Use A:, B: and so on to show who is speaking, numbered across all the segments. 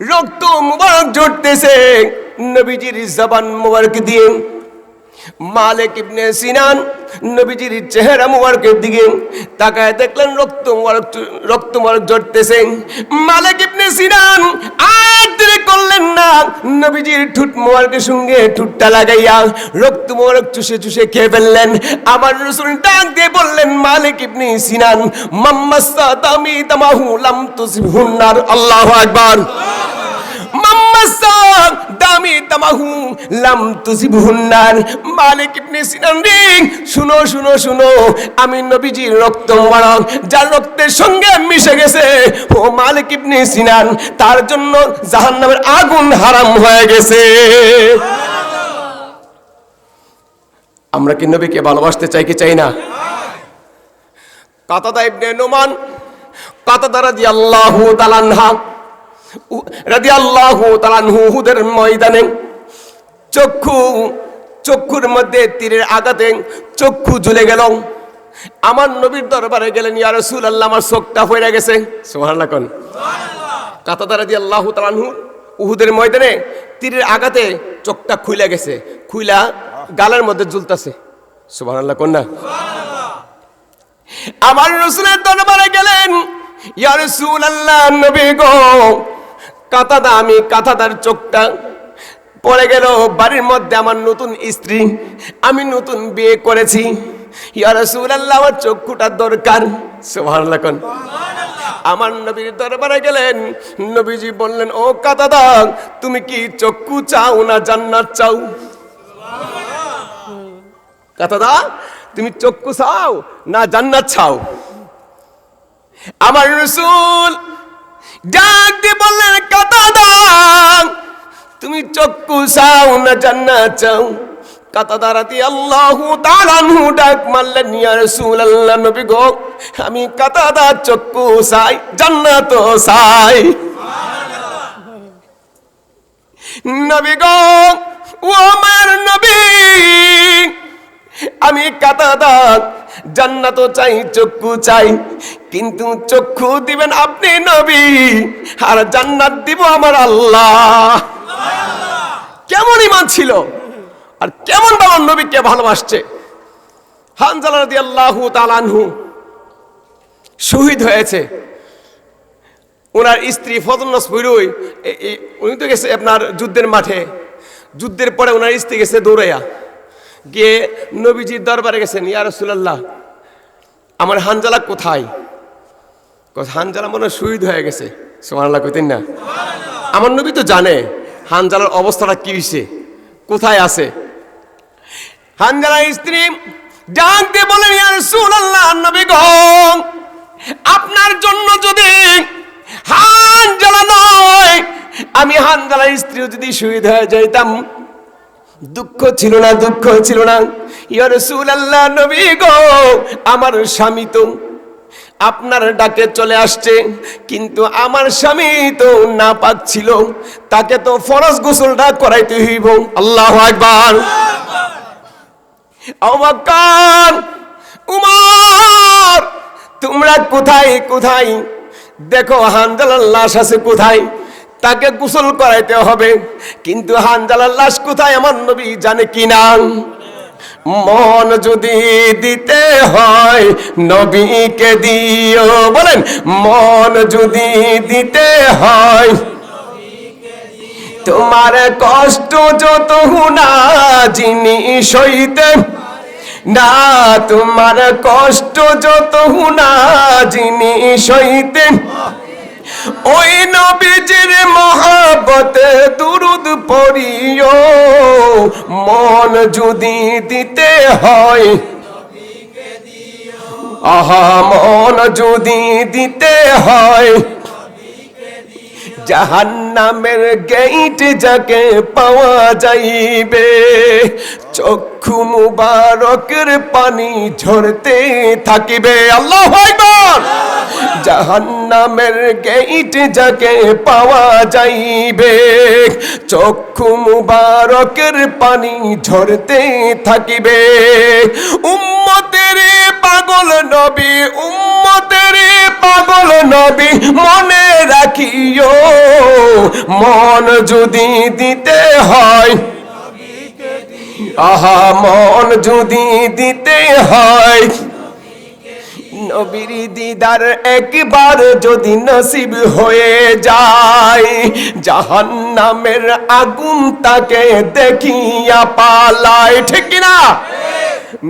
A: রক্ত মুবারক ঝরতেছে। নবীজির জবান মুবারক দিয়ে। মালিক ইবনে সিনান নবীজির চেহারা মুবারকের দিকে তাকায় দেখলেন রক্ত রক্ত মরক জড়তেছেন মালিক ইবনে সিনান আর দেরি করলেন না। নবীজির ঠুট মুবারকের সঙ্গে ঠুটটা লাগাইয়া রক্ত মুবারক চুষে চুষে খেয়ে ফেললেন। আমার রসুল ডাক দিয়ে বললেন, মালিক ইবনে সিনান মাম্মাসা তামি তামাহু লাম তুসিবহুন্নার। আল্লাহু আকবার। দামি তামাহু লাম তুসিবহুন্নার মালিক ইবনে সিনান রে। শুনো শুনো শুনো, আমি নবীজির রক্ত মোবারক, যার রক্তের সঙ্গে মিশে গেছে। ও মালিক ইবনে সিনান, তার জন্য জাহান্নামের আগুন হারাম হয়ে গেছে। আমরা কি নবীকে ভালোবাসতে চাই কি চাই না? কাতাদা ইবনে নোমান, কাতাদা রাদিয়াল্লাহু তাআলা আনহা রাদি আল্লাহ হুদের ময়দানে চক্ষু, চক্ষুর মধ্যে তীরের আঘাতে চক্ষু ঝুলে গেল। আমার নবীর দরবারে গেলেন, ইয়া রসুল আল্লাহ আমার চোখটা হয়ে গেছে। সোহান কোন। কাতাদা রাদি আল্লাহ তালানহু উহুদের ময়দানে তীরের আঘাতে চোখটা খুইলা গেছে। খুইলা গালের মধ্যে ঝুলতাছে সুবাহ আল্লাহ কোন না? আমার রসুলের দরবারে গেলেন, ইয়া রসুল আল্লাহ নবী গো কাতাদা আমি কাতাদার চোখটা পড়ে গেল। বাড়ির মধ্যে আমার নতুন স্ত্রী আমি নতুন বিয়ে করেছি। ইয়া রসুল আল্লাহ আমার চক্ষুটার দরকার। আমার নবীর দরবারে গেলেন। নবীজি বললেন ও কাতাদা তুমি কি চক্ষু চাও না জান্নাত চাও? কাতাদা তুমি চক্ষু চাও না জান্নাত চাও? আমার রসুল ডাক বললেন কাতাদা তুমি চক্ষু চাও না, জান্নাত চাও। কাতাদা রাতি আল্লাহ তাআলাহু ডাক মারলেন, ইয়া রাসূলুল্লাহ, নবী গো, আমি কাতাদা চক্ষু চাই, জান্নাত চাই। নবী গো, ও আমার নবী, আমি কাতাদা জান্নাত চাই, চক্ষু চাই। কিন্তু চক্ষু দিবেন আপনি নবী, আর জান্নাত দিব আমার আল্লাহ। কেমন ইমান ছিল? আর কেমন বাবার নবীকে ভালোবাসছে? হানজালা তালানহু শহীদ হয়েছে। ওনার স্ত্রী ফজলনস ভৈরই উনি তো গেছে আপনার যুদ্ধের মাঠে। যুদ্ধের পরে ওনার স্ত্রী গেছে দৌড়াইয়া। গিয়ে নবীজির দরবারে গেছেন, ইয়া রাসূলুল্লাহ, আমার হানজালা কোথায়? হানজালা মনে শহীদ হয়ে গেছে। সুবহানাল্লাহ কইতেন না? আমার নবী তো জানে হানজালার অবস্থাটা কি হয়েছে কোথায় আছে। হানজালার স্ত্রী জানতে বলেন, ইয়া রাসূলুল্লাহ, নবী গো, আপনার জন্য যদি হানজালা নয়, আমি হানজালার স্ত্রী যদি শহীদ হয়ে যাইতাম, দুঃখ ছিল না, দুঃখ ছিল না। ইয়া রাসূলুল্লাহ, নবী গো, আমার স্বামী তো আপনার ডাকে চলে আসছে। কিন্তু আমার স্বামী তো না পাচ্ছিল। তাকে তো ফরজ গোসলটা করাইতে হইব। আল্লাহ আবাকার উমর, তোমরা কোথায় কোথায়? দেখো, হানজালার লাশ আছে কোথায়? তাকে গোসল করাইতে হবে। কিন্তু হানজালার লাশ কোথায়? আমার নবী জানে কি না। মন যদি দিতে হয়, নবীকে দিও। বলেন, মন যদি দিতে হয়, তোমার কষ্ট যত হুনা জিনিস হইতে না, তোমার কষ্ট যত হুনা জিনিস হইতে ওই নবীজির মহাবতে দুরুদ পড়িও মন যদি দিতে হয়। আহা মন যদি দিতে হয়। জাহান্নামের গেইট যাকে পাওয়া যাইবে। চক্ষু মুবারকের পানি ঝরতে থাকিবে। আল্লাহ আকবার! জাহান্নামের গেইট যাকে পাওয়া যাইবে। চক্ষু মুবারকের পানি ঝরতে থাকিবে। উম্মতের পাগল নবী, উম্মতের পাগল নবী, মনে রাখিও, মন যদি দিতে হয়, আহা, মন যদি দিতে হয়। নবীর দিদার একবার যদি নসিব হয়ে যায়, জাহান্নামের আগুন তাকে দেখিয়া পালায়, ঠিক না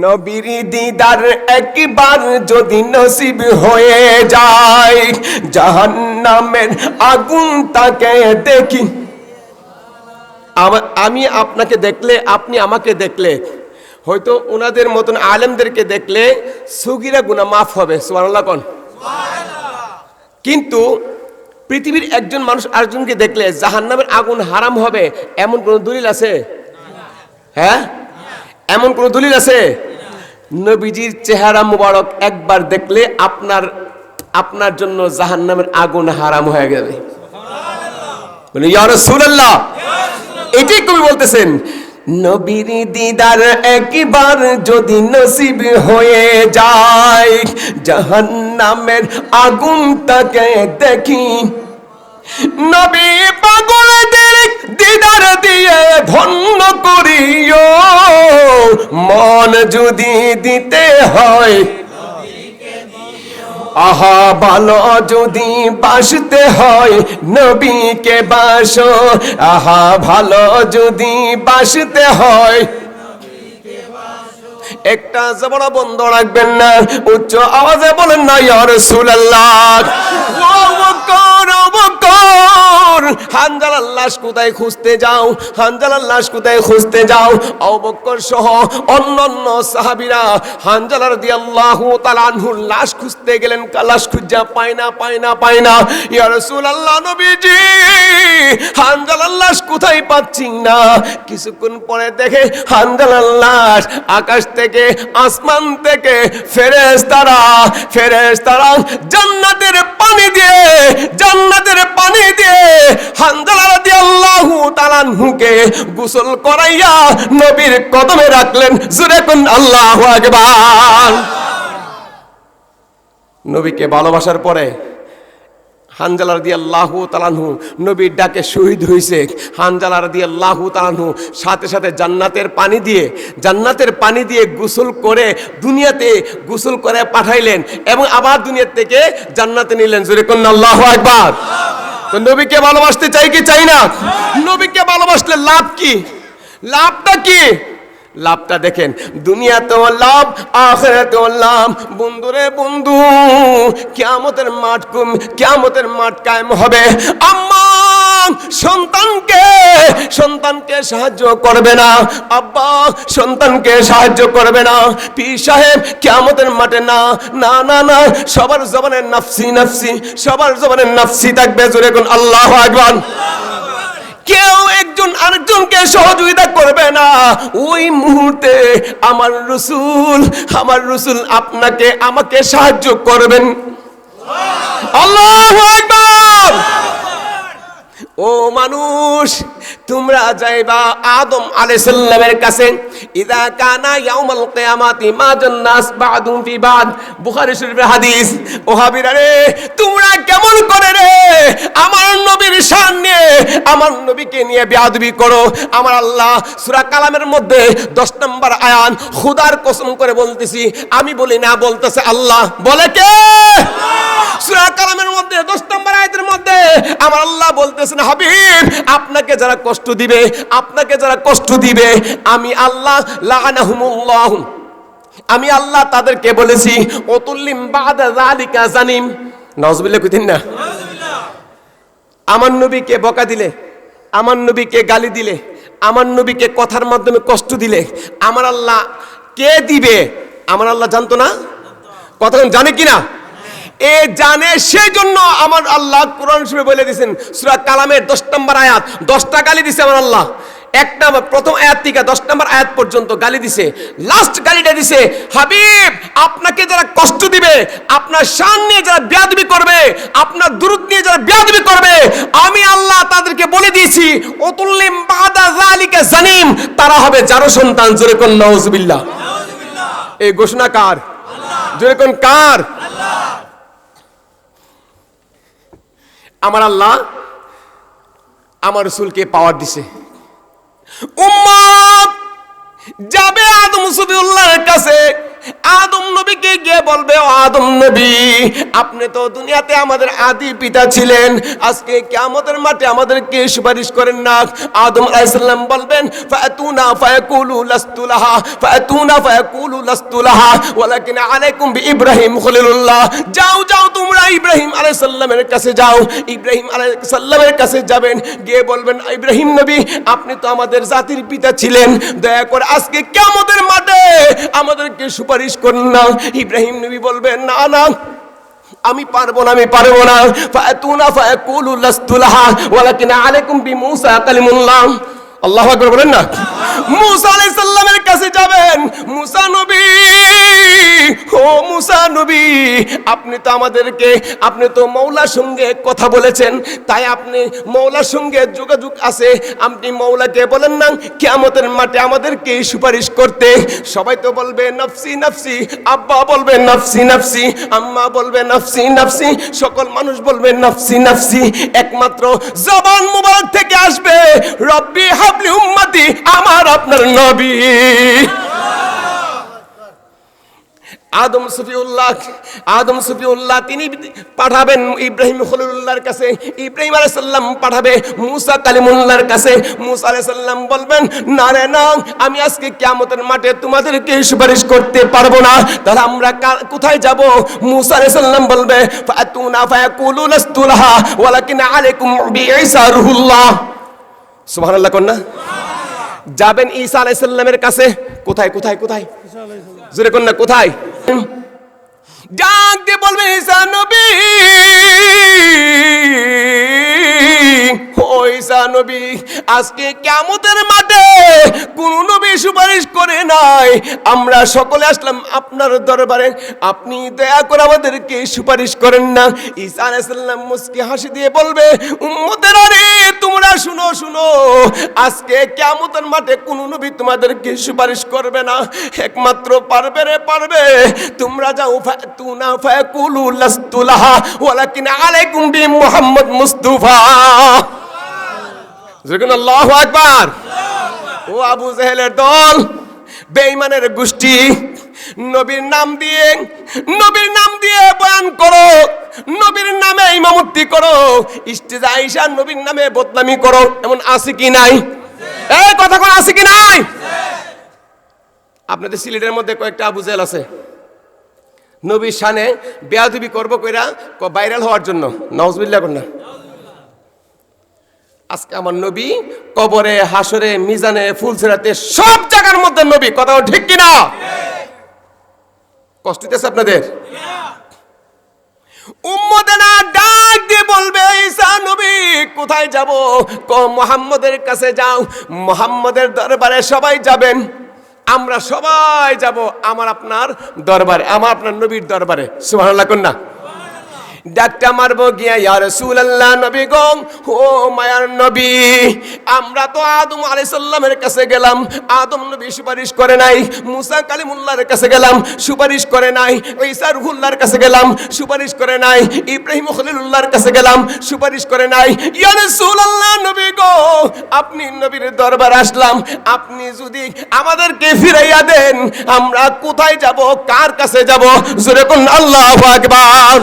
A: নবীর দিদার একবার যদি নসিব হয়ে যায়, জাহান্নামের আগুন তাকে দেখি। আমি আপনাকে দেখলে, আপনি আমাকে দেখলে, হয়তো ওনাদের মতন আলেমদেরকে দেখলে সুগিরা গুনা মাফ হবে, সুবহানাল্লাহ কোন? কিন্তু পৃথিবীর একজন মানুষ আরেকজনকে দেখলে জাহান্নামের আগুন হারাম হবে, এমন কোন দলিল আছে? হ্যাঁ? এমন কোন দলিল আছে? নবীজির চেহারা মুবারক একবার দেখলে আপনার আপনার জন্য জাহান্নামের আগুন হারাম হয়ে যাবে। বলে এটাই কবি বলতেছেন, নবীর দিদার একবার যদি নসিব হয়ে যায়, জাহান্নামের আগুন তাকে দেখি নবী পাগলদের দিদার দিয়ে ধন্য করিও। মন যদি দিতে হয়, আহা ভালো যদি বাসতে হয়, নবীকে বাসো। আহা ভালো যদি বাসতে হয় একটা জবড়া বন্ধ রাখবেন না। উচ্চ আওয়াজে বলেন না ইয়ার সুলাল্লাহ ও বকর ও বকর হানজালার লাশ কোথায় খুঁজতে যাও? হানজালার লাশ কোথায় খুঁজতে যাও? অবক্কর সহ অন্যান্য সাহাবীরা হানজালা রাদিয়াল্লাহু তাআলা আনহুর লাশ খুঁজতে গেলেন। লাশ খুঁজা? পায় না পায় না পায় না। ইয়া রাসূলুল্লাহ নবীজি হানজালার লাশ কোথায় পাচ্ছি না? কিছুক্ষণ পরে দেখে হানজালার লাশ আকাশ থেকে আসমান থেকে ফেরেশতারা ফেরেশতারা জান্নাতের পানি দিয়ে, জান্নাতের পানি দিয়ে হানজালা রাদিয়াল্লাহু তাআলা আনহুকে গোসল করাইয়া নবীর কদমে রাখলেন। জুরে কোন আল্লাহু আকবার। নবীকে ভালোবাসার পরে হানজালার দিয়ে আল্লাহু তালানহু নবীর ডাকে শহীদ হয়েছে হানজালার দিয়ে আল্লাহু তালানহু সাথে সাথে জান্নাতের পানি দিয়ে, জান্নাতের পানি দিয়ে গোসল করে দুনিয়াতে গোসল করে পাঠাইলেন এবং আবার দুনিয়ার থেকে জান্নাতে নিলেন। জোরে কন্যা আল্লাহ একবার তো নবীকে ভালোবাসতে চাই কি চাই না? নবীকে ভালোবাসলে লাভ কি? লাভটা কি? লাভটা দেখেন। দুনিয়াতেও লাভ, আখেরাতেও লাভ। বন্ধুরে বন্ধু, কিয়ামতের মাঠ কিয়ামতের মাঠ কায়েম হবে। আম্মা, সন্তানকে সন্তানকে সাহায্য করবে না। আব্বা, সন্তানকে সাহায্য করবে না। পীর সাহেব, কিয়ামতের মাঠে না। না না না, সবার জবানে নাফসি নাফসি, সবার জবানে নাফসি থাকবে। জোরে কোন আল্লাহ আকবার। কেউ একজন আরেকজনকে সহযোগিতা করবে না। ওই মুহূর্তে আমার রসুল আমার রসুল আপনাকে, আমাকে সাহায্য করবেন। আল্লাহ ও মানুষ তোমরা যাইবা আদম আলাইহিস সালামের কাছে, ইদা কানা ইয়াউমাল কিয়ামাতি মা জান্নাস বাদুম ফি বাদ। বুখারী শরীফের হাদিস ও হাবিরা রে, তোমরা কেমন করে রে, আমার নবীর শান নিয়ে, আমার নবীকে নিয়ে বেয়াদবি করো। আমার আল্লাহ সূরা কালামের মধ্যে 10 নম্বর আয়াত, খুদার কসম করে বলতেছি, আমি বলি না, বলতেছে আল্লাহ। বলে কে? সূরা কালামের মধ্যে 10 নম্বর আয়াতের মধ্যে, আমার আল্লাহ বলতেছেন, হাবিব, আপনাকে যারা কষ্ট দিবে, আপনাকে যারা কষ্ট দিবে, আমি আল্লাহ লাআনাহুমুল্লাহ। আমি আল্লাহ তাদেরকে বলেছি, অতুল্লিম বাদা জানিম। নজবিল্লাহ কইতেন না? আমার নবীকে বকা দিলে, আমার নবীকে গালি দিলে, আমার নবীকে কথার মাধ্যমে কষ্ট দিলে, আমার আল্লাহ কে দিবে? আমার আল্লাহ জানতো না? কথা জানে কিনা? এ জানে সেই জন্য আমার আল্লাহ কোরআন শরীফে বলে দিয়েছেন, সূরা কালামের 10 নম্বর আয়াত 10টা গালি দিছে আমার আল্লাহ। এক প্রথম আয়াত থেকে দশ নম্বর আয়াত পর্যন্ত গালি দিছে। লাস্ট গালিটা দিছে, হাবিব, আপনাকে যারা কষ্ট দিবে, আপনার শান নিয়ে যারা বেয়াদবি করবে, আপনার দূরত নিয়ে যারা বেয়াদবি করবে, আমি আল্লাহ তাদেরকে বলে দিয়েছি, অতুল্লিম বাদা জালিকা জানিম তারা হবে যারো সন্তান। জোরে কোন, নাউজুবিল্লাহ। এই ঘোষণা কার? জোরে কোন, কার? আমার আল্লাহ আমার রসুলকে পাওয়ার দিছে। উম্মত যাবে আদম সুবিউল্লাহর কাছে। আদম নবীকে গিয়ে বলবে, ও আদম নবী, আপনি তো দুনিয়াতে আমাদের আদি পিতা ছিলেন। আজকে কিয়ামতের মাঠে আমাদেরকে সুপারিশ করেন না। আদম আলাইহিস বলবেন, ফাতুনা ফায়াকুলু লাস্তু লাহা, ফাতুনা ফায়াকুলু লাস্তু লাহা, ওয়ালাকিন আলাইকুম বিইব্রাহিম খলিলুল্লাহ। যাও যাও, তোমরা ইব্রাহিম আলাইহিস সালামের কাছে যাও। ইব্রাহিম আলাইহিস সালামের কাছে যাবেন, গিয়ে বলবেন, ইব্রাহিম নবী, আপনি তো আমাদের জাতির পিতা ছিলেন। দয়া করে আজকে কিয়ামতের মাঠে আমাদেরকে সুপারিশ করুন না। ইব্রাহিম নবী বলবেন, না না, আমি পারব না, আমি পারব না। ফাতুনা ফায়াকুলু লাস্তুলাহা, ওয়ালাকিন আলাইকুম বিমুসা কালিমুল্লাহ। আল্লাহু আকবার বলেন না? মুসা আলাইহিস সালামের কাছে যাবেন। মুসা নবী, ও মুসা নবী, আপনি তো আমাদেরকে, আপনি তো মৌলার সঙ্গে কথা বলেছেন, তাই আপনি মৌলার সঙ্গে যোগাযোগ আছে। আপনি মৌলাকে বলেন না, কিয়ামতের মাঠে আমাদেরকে সুপারিশ করতে। সবাই তো বলবে, নফসি নফসি। আব্বা বলবে, নফসি নফসি। আম্মা বলবে, নফসি নফসি। সকল মানুষ বলবে, নফসি নফসি। একমাত্র জবান মুবারক থেকে আসবে। রব্বি হাবলি উম্মতি, আমার আপনার নবী। আদম সফিউল্লাহ আদম সফিউল্লাহ, তিনি পাঠাবেন ইব্রাহিম খলিলুল্লাহর কাছে, ইব্রাহিম আলাইহিস সালাম পাঠাবে মুসা কালিমুল্লাহর কাছে। মুসা আলাইহিস সালাম বলবেন, না রে, না, আমি আজকে কিয়ামতের মাঠে তোমাদেরকে সুপারিশ করতে পারব না। তাহলে আমরা কোথায় যাব? মুসা আলাইহিস সালাম বলবে, ফাতুনা ফায়াকুলু লাস্তু ওয়ালাকিন আলাইকুম বিঈসা রুহুল্লাহ সুবহানাল্লাহ কন্না যাবেন ঈসা আলাইহিস সালামের কাছে। কোথায় কোথায় কোথায়? জোরে কন্যা কোথায়? ডাক দিয়ে বলবে ঈসা নবী। ও নবী, আজকে কিয়ামতের মাঠে কোন নবী সুপারিশ করে নাই। আমরা সকলে আসলাম আপনার দরবারে। আপনি দয়া করে আমাদেরকে সুপারিশ করেন না। ঈসা আলাইহিস সালাম মুস্কি হাসি দিয়ে বলবে, উম্মতের আরে, তোমরা শুনো শুনো। আজকে কিয়ামতের মাঠে কোন নবী তোমাদেরকে সুপারিশ করবে না। একমাত্র পারবে রে পারবে। তোমরা যাও, ফাতুনা ফাকুলু লাস্তু লাহা ওয়ালাকিন আলাইকুম বি মুহাম্মদ মুস্তাফা। আল্লাহু আকবার। ও আবু জেহেলের দল, বেঈমানের গোষ্ঠী, নবীর নাম দিয়ে, নবীর নাম দিয়ে বয়ান করো, নবীর নামে ইমামতি করো ইস্তেজা আইসা নবীর নামে বদনামি করো, এমন আছে কি নাই? এই কথা কোন আছে কি নাই? আপনাদের সিলেটের মধ্যে কয়েকটা আবু জেহেল আছে। নবীর শানে বেয়াদবি করব কইরা ভাইরাল হওয়ার জন্য নওয়াজবিল্লাহ কন্যা আজকে আমার নবী কবরে হাসরে মিজানে ফুলছেরাতে সব জায়গার মধ্যে নবী। কথা ঠিক কিনা? কষ্ট দিতেছে আপনাদের? উম্মদেনা ডাক দিয়ে বলবে, ঈসা নবী, কোথায় যাব? ক মোহাম্মদের কাছে যাও। মোহাম্মদের দরবারে সবাই যাবেন। আমরা সবাই যাব আমার আপনার দরবারে, আমার আপনার নবীর দরবারে। সুবহানাল্লাহ, কন্যা। ডাকটা মারবো গিয়া, ইয়া রাসূলুল্লাহ, নবী গো, ও মায়ার নবী, আমরা তো আদম আলাইহিস সালামের কাছে গেলাম, আদম নবী সুপারিশ করে নাই, মুসা কালিমুল্লাহর কাছে গেলাম, সুপারিশ করে নাই, ঈসা রুহুল্লাহর কাছে গেলাম, সুপারিশ করে নাই, ইব্রাহিম খলিলুল্লাহর কাছে গেলাম, সুপারিশ করে নাই, ইয়া রাসূলুল্লাহ, নবী গো, আপনি নবীর দরবার আসলাম, আপনি যদি আমাদেরকে ফিরাইয়া দেন, আমরা কোথায় যাব, কার কাছে যাব? জোরে কোন আল্লাহু আকবার।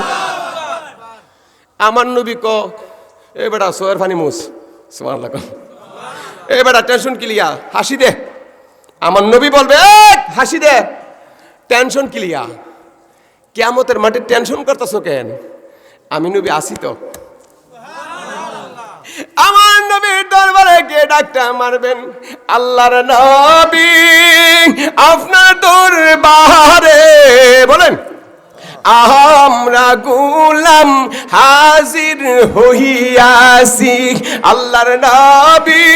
A: আমার নবী ক এ বেটা সোয়ের ফানি মুস সুবহানাল্লাহ ক। এ বেটা টেনশন ক্লিয়া হাসি দে। আমার নবী বলবে "এ, হাসি দে। টেনশন ক্লিয়া কেয়ামতের মাঠে টেনশন করতেছ কেন? আমি নবী আসি তো। আমার নবীর দরবারে গিয়ে ডাকটা মারবেন আল্লাহর নবী আপনার দরবারে বলেন। আমরা গুলাম হাজির হইয়াছি। আল্লাহর নবী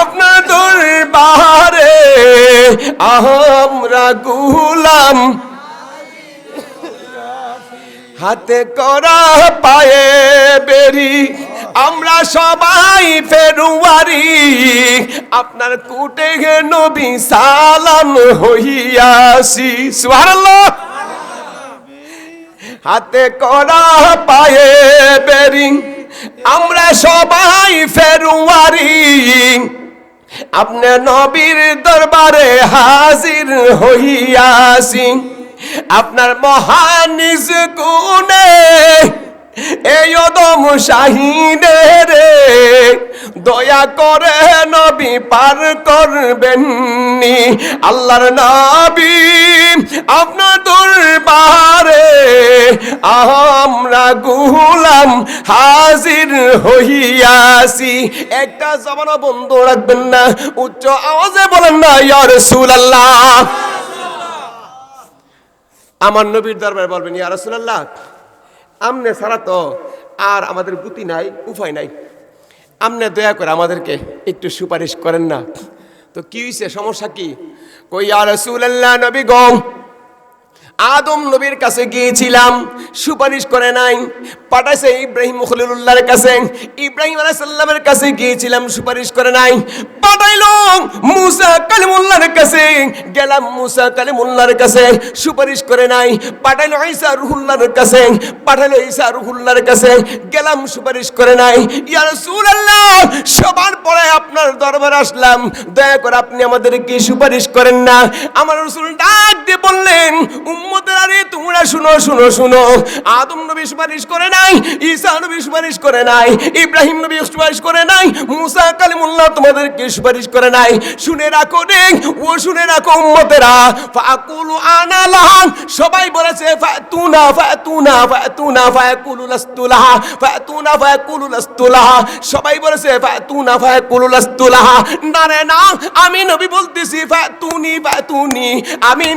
A: আপনার দরবারে। আমরা গুলাম হাতে করা পায়ে বেরি। আমরা সবাই ফেরুয়ারি। আপনার কুটে নবী সালাম হইয়াছি। সুবহানাল্লাহ। হাতে করা পায়ে বেরিং আমরা সবাই ফেরুয়ারি। আপনি নবীর দরবারে হাজির হইয়াছি। আপনার মহানিজ গুণে এই অদম শাহিনে রে দয়া করে নবী পার করবেননি। আল্লাহর নবী আপনার দরবারে আমরা গুলাম হাজির হইয়াছি। একটা জবানও বন্ধ রাখবেন না, উচ্চ আওয়াজে বলেন না, ইয়া রাসূলুল্লাহ। আমার নবীর দরবারে বলবেন, ইয়া রাসূলুল্লাহ আমনে ছাড়া তো আর আমাদের গতি নাই উপায় নাই। আমনে দয়া করে আমাদেরকে একটু সুপারিশ করেন না। তো কি হয়েছে সমস্যা কি? কই আর রাসূলুল্লাহ, নবী গম আদম নবীর কাছে গিয়েছিলাম, সুপারিশ করে নাই। পাঠাইছে ইব্রাহিম খলিলুল্লাহর কাছে। ইব্রাহিম আলাইসাল্লামের কাছে গিয়েছিলাম, সুপারিশ করে নাই। পাঠাইল মুসা কালিমুল্লাহর কাছে। গেলাম মুসা কালিমুল্লাহর কাছে, সুপারিশ করে নাই। পাঠাইলো ঈসা রুহুল্লাহর কাছে। পাঠাইলো ঈসা রুহুল্লাহর কাছে। গেলাম, সুপারিশ করে নাই। ইয়া রাসূলুল্লাহ, সবার পরে আপনার দরবারে আসলাম। দয়া করে আপনি আমাদেরকে সুপারিশ করেন না। আমার রসুল ডাক দিয়ে বললেন উম্মতের তোমরা শুনো শুনো শুনো। আদম নবী সুপারিশ করে নাই, ঈসা নবী সুপারিশ করে নাই, ইব্রাহিম নবী সুপারিশ করে নাই, মুসা কালিমুল্লাহ তোমাদেরকে সুপারিশ করে নাই। শুনে রাখো রে ও শুনে রাখো উম্মতেরা। ফাকুলু আনালাহা সবাই বলেছে, ফাতুনা ফাতুনা ফাতুনা, ফায়াকুলু লাস্তুলাহা ফাতুনা, ফায়াকুলু লাস্তুলাহা সবাই বলেছে, ফাতুনা, ফায়াকুলু লাস্তুলাহা না রে, না, আমি নবী বলতেছি, ফাতুনি ফাতুনি। আমি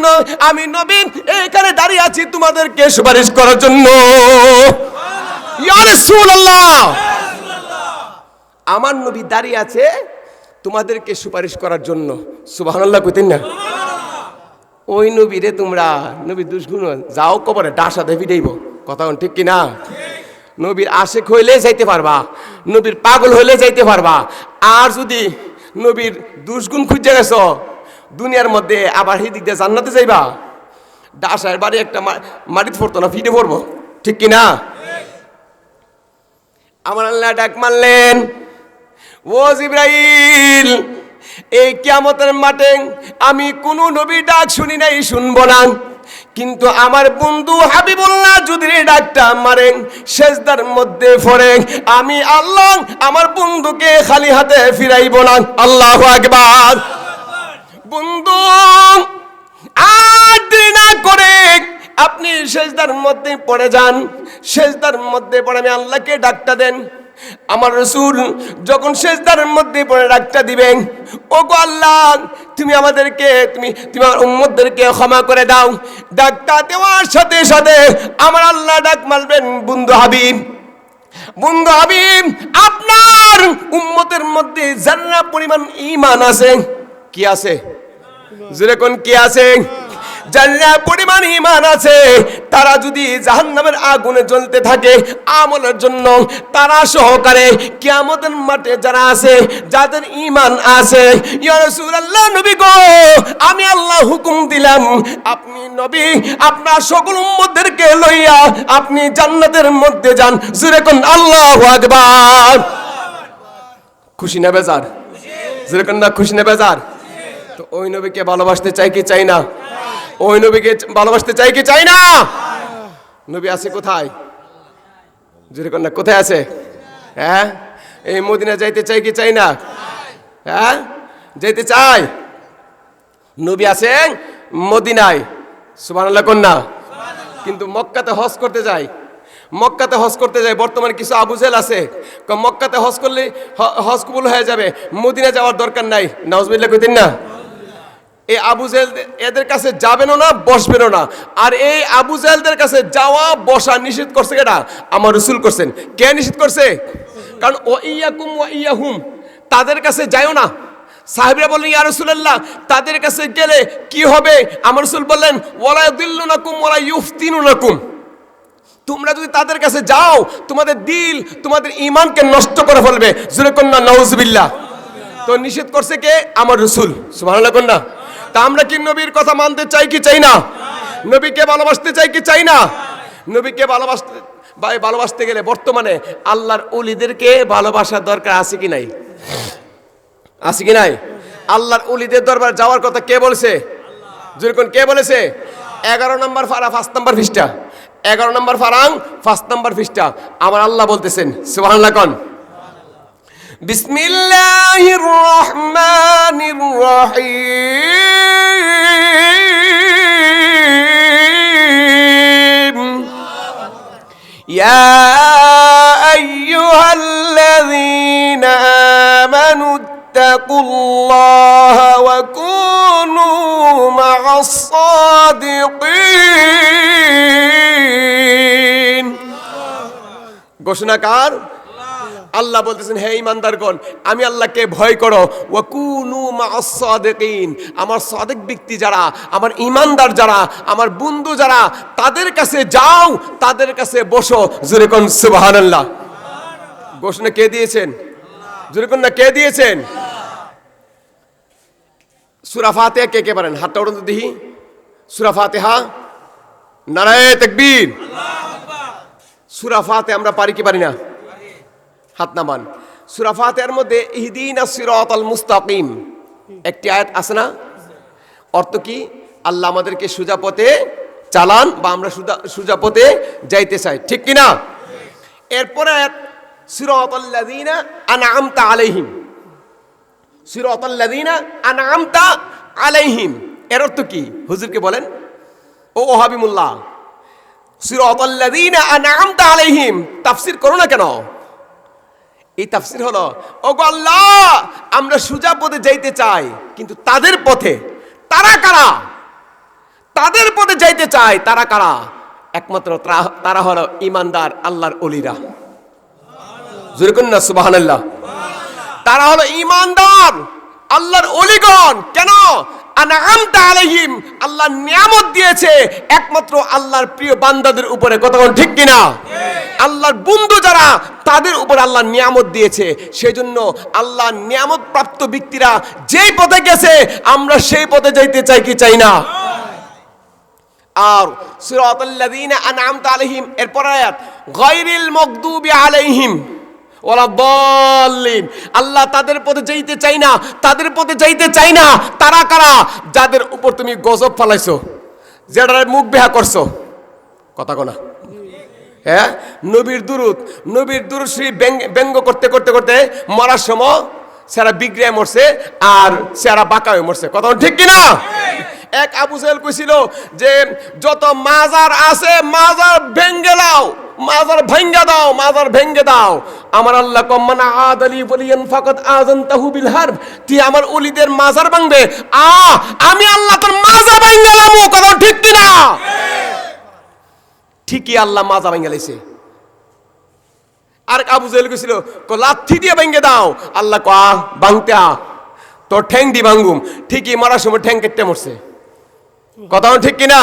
A: আমি নবী এখানে দাঁড়িয়ে আছি তোমাদেরকে সুপারিশ করার জন্য। আমার নবী দাঁড়িয়ে আছে তোমাদেরকে সুপারিশ করার জন্য। সুবহানাল্লাহ কইতেন না? ওই নবীরে তোমরা, নবী দুষ্গুণ যাও কবরে ডাসা দেবি দেব কথা ঠিক কি না নবীর আশেক হইলে যাইতে পারবা, নবীর পাগল হইলে যাইতে পারবা। আর যদি নবীর দুষ্গুণ খুঁজে গেছ, দুনিয়ার মধ্যে আবার সেই দিক দিয়ে জান্নাতে যাইবা। ডাসার বাড়ি একটা মা- মাটিতে পড়তো না, ফিটে পড়ব। ঠিক কি না আমার আল্লাহ ডাক মারলেন, ও জিব্রাইল, এই কিয়ামতের মাঠে আমি কোনো নবী ডাক শুনি নাই, শুনব না। কিন্তু আমার বন্ধু হাবিবুল্লাহ যদি ডাকটা মারে সেজদার মধ্যে পড়ে আমি আল্লাহ আমার বন্ধুকে খালি হাতে ফিরাইব না। আল্লাহ আকবার। বন্ধু আর না করে আপনি সেজদার মধ্যে পড়ে যান, সেজদার মধ্যে পড়ে আমি আল্লাহকে ডাকটা দেন। আমার রসুল যখন সেজদার মধ্যে পড়ে ডাকটা দিবেন ও গো আল্লাহ, তুমি আমাদেরকে, তুমি তুমি আমার উম্মতদেরকে ক্ষমা করে দাও। ডাকটা দেওয়ার সাথে সাথে আমার আল্লাহ ডাক মারবেন, বন্ধু হাবিব বন্ধু হাবিব, আপনার উম্মতের মধ্যে জান্না পরিমাণ ঈমান আছে, কি আছে? যেরকম কি আছে? পরিমাণ ঈমান আছে। তারা যদি আগুনে জ্বলতে থাকে, আমলের জন্য তারা সহকারে কিয়ামতের মাঠে যারা আছে, যাদের ঈমান আছে নবী আমি আল্লাহ হুকুম দিলাম, আপনি নবী, আপনার সকল উম্মতদেরকে লইয়া আপনি জান্নাতের মধ্যে যান। যেরকম আল্লাহ আকবার। খুশি না বেজার? যেরকম না খুশি না বেজার? তো ওই নবীকে ভালোবাসতে চাই কি চাই না? ওই নবীকে ভালোবাসতে চাই কি চাই না? নবী আছে কোথায়? যেরকম না কোথায় আছে? হ্যাঁ? এই মদিনা যাইতে চাই কি চাই না? হ্যাঁ? যাইতে চাই? নবী আছেন মদিনায়। সুবহানাল্লাহ কন্যা। কিন্তু মক্কাতে হজ করতে যায় মক্কাতে হজ করতে যায় বর্তমানে কিছু আবুজেল আছে। মক্কাতে হজ করলে হজ কবুল হয়ে যাবে। মদিনা যাওয়ার দরকার নাই। নাউজবিল্লাহ কইতেন না? এই আবু জেল এদের কাছে যাবেনও না, বসবেনও না। আর এই আবু জেলদের কাছে যাওয়া, বসা নিষেধ করছে কেটা? আমার রসুল করছেন। কে নিষেধ করছে? কারণ ও ইয়াকুম ও ইয়াহুম, তাদের কাছে যায়ও না। সাহেবরা বললেন, ইয়া রসুল্লাহ তাদের কাছে গেলে কি হবে? আমার রসুল বললেন ওলা দিল্লু নাকুম ওলা ইউফতিনু নাকুম তোমরা যদি তাদের কাছে যাও, তোমাদের দিল, তোমাদের ইমানকে নষ্ট করে ফেলবে। জুরে কন্যা নওজবিল্লাহ তো নিষেধ করছে কে? আমার রসুল। সুবহানাল্লাহ কন্যা। তা আমরা কি নবীর কথা মানতে চাই কি চাই না? নবীকে ভালোবাসতে চাই কি চাই না? নবীকে ভালোবাসতে, ভাই, ভালোবাসতে গেলে বর্তমানে আল্লাহর অলিদেরকে ভালোবাসার দরকার আছে কি নাই? আছে কি নাই? আল্লাহর অলিদের দরবার যাওয়ার কথা কে বলেছে? যেরকম কে বলেছে? এগারো নম্বর ফারা পাঁচ নম্বর ফিসটা এগারো নম্বর ফারাং পাঁচ নম্বর ফিসটা আমার আল্লাহ বলতেছেন, সুবহানাল্লাহ কন? বিসমিল্লাহির রহমানির রহিম يا أيها الذين آمنوا اتقوا الله وكونوا مع الصادقين ঘোষণাকার আল্লাহ বলতেছেন, হে ইমানদারগণ আমি আল্লাহকে ভয় করো। ওয়াকুনু মা'আস সাদিকিন আমার সাদিক ব্যক্তি যারা, আমার ইমানদার যারা, আমার বন্ধু যারা, তাদের কাছে যাও, তাদের কাছে বসো। জোরে কোন সুবহানাল্লাহ। ঘোষণা কে দিয়েছেন? জোরে কোন না, কে দিয়েছেন? সূরা ফাতিহা কে কে পারেন? হাতটা উঠুন তো দেখি। সূরা ফাতিহা নারায়ে তাকবীর সূরা ফাতিহা আমরা পারি কি পারি না? হাত নামান। সূরা ফাতিহার মধ্যে ইহদিনা সিরাতাল মুস্তাকিম। একটি আয়াত আছে না? অর্থ কি? আল্লাহ আমাদেরকে সোজা চালান বা আমরা সুজা পথে যাইতে চাই। ঠিক কি না এরপরে আয়াত সিরাতাল্লাযিনা আনআমতা আলাইহিম। সিরাতাল্লাযিনা আনআমতা আলাইহিম। এর অর্থ কি? হুজুরকে বলেন, ও ওহাবিমুল্লাহ সিরাতাল্লাযিনা আনআমতা আলাইহিম। তাফসীর করো না কেন? এই তাফসির হলো ও আল্লাহ, আমরা সুজা পথে যাইতে চাই, কিন্তু তাদের পথে তারা কারা? তাদের পথে যাইতে চাই, তারা কারা? একমাত্র তারা হলো ইমানদার, আল্লাহর অলিরা। জুরকুন না তারা হলো ইমানদার, আল্লাহর অলিগণ। কেন? আনআমতা আলাইহিম, আল্লাহ নিয়ামত দিয়েছে, একমাত্র আল্লাহর প্রিয় বান্দাদের উপরে। কতক্ষণ ঠিক কিনা? আল্লাহর বন্ধু যারা, তাদের উপর আল্লাহ নিয়ামত দিয়েছে। সেজন্য আল্লাহ নিয়ামত প্রাপ্ত ব্যক্তিরা যেই পথে গেছে, আমরা সেই পথে যাইতে চাই কি চাই না? আর সিরাতাল্লাযীনা আনআমতা আলাইহিম, এরপর আয়াত, গায়রিল মাগদুবি আলাইহিম ওলা বল্লিন আল্লাহ তাদের পথে যাইতে চাই না, তাদের পথে যাইতে চাই না। তারা কারা? যাদের উপর তুমি গজব ফালাইছো যেটার মুখ বেহা করছ। কথা কোনা হ্যাঁ? নবীর দুরুদ। নবীর দুরুদ শ্রী ব্যঙ্গ করতে করতে করতে মরার সময় সেরা বিগ্রিয়া মরছে আর সেরা বাঁকা হয়ে মরছে। কথা ঠিক কিনা? এক আবু সাহেল কইছিল যে, যত মাজার আছে, মাজার ভেঙ্গে দাও, মাজার ভেঙ্গে দাও, মাজার ভেঙ্গে দাও। আমার আল্লাহ কম্মানা আদ আলী বলিয়েন ফাকত আজন তাহুবিল হারব। তুই আমার উলিদের মাজার ভাঙবে। আ আমি আল্লাহ তোর মাজার ভেঙ্গে লামু। কথা ঠিক কিনা? ঠিকই আল্লাহ মাজা ভেঙে লাইছে আর আবু জেল গেছিল লাথি দিয়ে ভেঙে দাও। আল্লাহ ক ভাঙতে আ তোর ঠ্যাং দি ভাঙ্গুম ঠিকই মারার সময় ঠেং কেটে মরছে। কথা ঠিক কিনা?